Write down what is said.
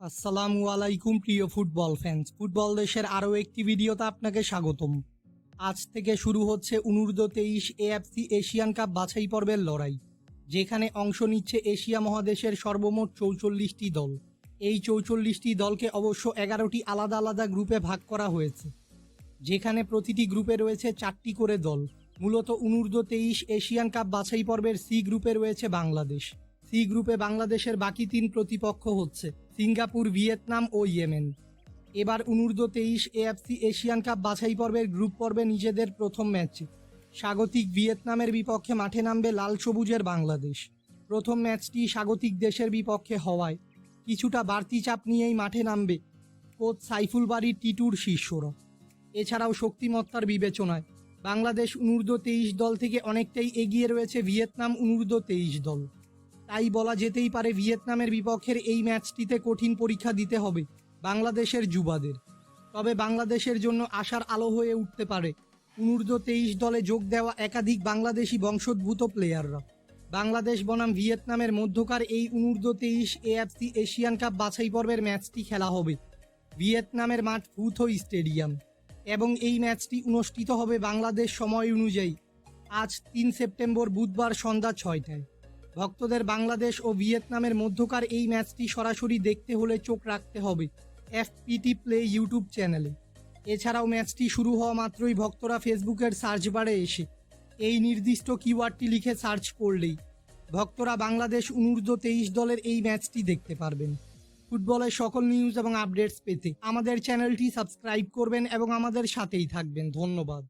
আসসালামু আলাইকুম, প্রিয় ফুটবল ফ্যান্স ফুটবল দেশের আরও একটি ভিডিওতে আপনাকে স্বাগতম। আজ থেকে শুরু হচ্ছে অনূর্ধ্ব তেইশ এএফসি এশিয়ান কাপ বাছাই পর্বের লড়াই, যেখানে অংশ নিচ্ছে এশিয়া মহাদেশের সর্বমোট চৌচল্লিশটি দল। এই চৌচল্লিশটি দলকে অবশ্য এগারোটি আলাদা আলাদা গ্রুপে ভাগ করা হয়েছে, যেখানে প্রতিটি গ্রুপে রয়েছে চারটি করে দল। মূলত অনূর্ধ্ব তেইশ এশিয়ান কাপ বাছাই পর্বের সি গ্রুপে রয়েছে বাংলাদেশ। সি গ্রুপে বাংলাদেশের বাকি তিন প্রতিপক্ষ হচ্ছে সিঙ্গাপুর, ভিয়েতনাম ও ইয়েমেন। এবার অনূর্ধ্ব তেইশ এএফসি এশিয়ান কাপ বাছাই পর্বের গ্রুপ পর্বে নিজেদের প্রথম ম্যাচে। স্বাগতিক ভিয়েতনামের বিপক্ষে মাঠে নামবে লাল সবুজের বাংলাদেশ। প্রথম ম্যাচটি স্বাগতিক দেশের বিপক্ষে হওয়ায় কিছুটা বাড়তি চাপ নিয়েই মাঠে নামবে কোচ সাইফুল বাড়ির টিটুর শিষ্যরা। এছাড়াও শক্তিমত্তার বিবেচনায় বাংলাদেশ অনূর্ধ্ব তেইশ দল থেকে অনেকটাই এগিয়ে রয়েছে ভিয়েতনাম অনূর্ধ্ব তেইশ দল। তাই বলা যেতেই পারে ভিয়েতনামের বিপক্ষের এই ম্যাচটিতে কঠিন পরীক্ষা দিতে হবে বাংলাদেশের যুবাদের। তবে বাংলাদেশের জন্য আশার আলো হয়ে উঠতে পারে। অনূর্ধ্ব তেইশ দলে যোগ দেওয়া একাধিক বাংলাদেশি বংশোদ্ভূত প্লেয়াররা। বাংলাদেশ বনাম ভিয়েতনামের মধ্যকার এই অনূর্ধ্ব তেইশ এএফসি এশিয়ান কাপ বাছাই পর্বের ম্যাচটি খেলা হবে। ভিয়েতনামের মাঠ ফুথো স্টেডিয়াম। এবং এই ম্যাচটি অনুষ্ঠিত হবে বাংলাদেশ সময় অনুযায়ী। আজ তিন সেপ্টেম্বর বুধবার সন্ধ্যা ছয়টায়। ভক্তদের বাংলাদেশ ও ভিয়েতনামের মধ্যকার এই ম্যাচটি সরাসরি দেখতে হলে চোখ রাখতে হবে এফপিটি প্লে ইউটিউব চ্যানেলে। এছাড়াও ম্যাচটি শুরু হওয়া মাত্রই ভক্তরা ফেসবুকের সার্চ বারে এসে এই নির্দিষ্ট কিওয়ার্ডটি লিখে সার্চ করলেই ভক্তরা বাংলাদেশ অনূর্ধ্ব তেইশ দলের এই ম্যাচটি দেখতে পারবেন। ফুটবলের সকল নিউজ এবং আপডেটস পেতে আমাদের চ্যানেলটি সাবস্ক্রাইব করবেন এবং আমাদের সাথেই থাকবেন। ধন্যবাদ।